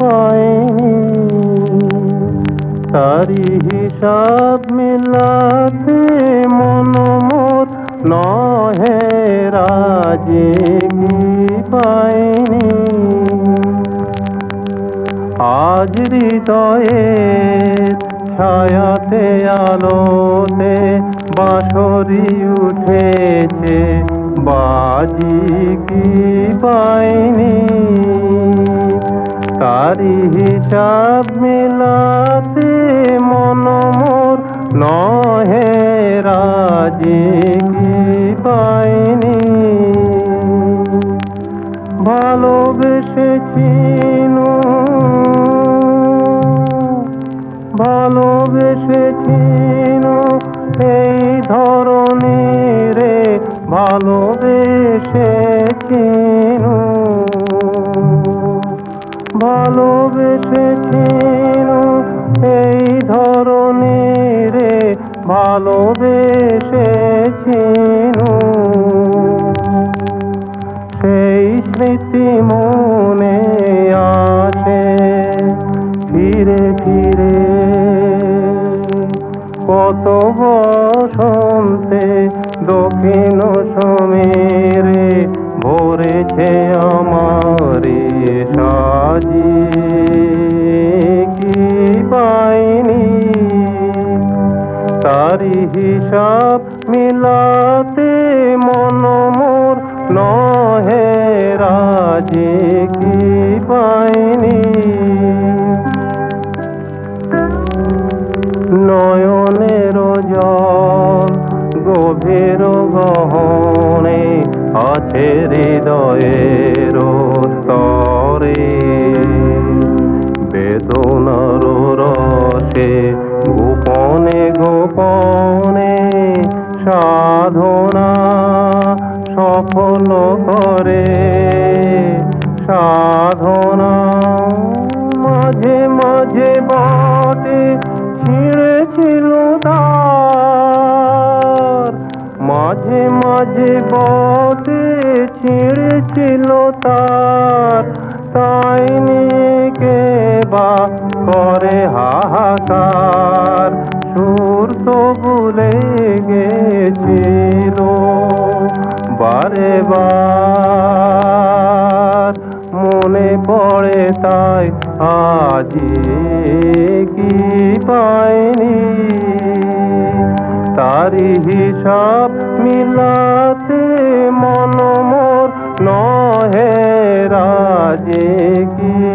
পাইনি তারি হিসাব মিলাতে মন মোর নহে, রাজি কি পাইনি আজ হৃদয়ে ছায়াতে, আলোতে বাঁশরি উঠেছে, বাজি কি পাইনি তারি হিসাব মিলাতে মন মোর নহে রাজি কি পাইনি? ভালোবেসেছিনু ভালোবেসেছিনু এই ধরনের ভালোবেসেছিনু এই ধরনের রে ভালোবেসেছিনু সেই স্মৃতি মনে আসে ধীরে ফিরে। কত বসন্তে দক্ষিণ সমীরে ভরেছে আমার সাজি কি পাইনি? তারি হিসাব মিলাতে মন মোর নহে, রাজি কি পাইনি? নয়নের জল গভীর গহনে আছে হৃদয়ের স্তরে। রসে গোপনে গোপনে সাধনা সফল করে। সাধনা মাঝে মাঝে বাটে, ছিঁড়েছিল তার। মাঝে মাঝে বটে, ছিঁড়েছিল তার। তাই নিয়ে বা করে হাহাকার। সুর তো ভুলে গেছিল। বারে বার মনে পড়ে তাই আজি কি পাইনি। তারি হিসাব মিলাতে মন মোর নহে রাজে কি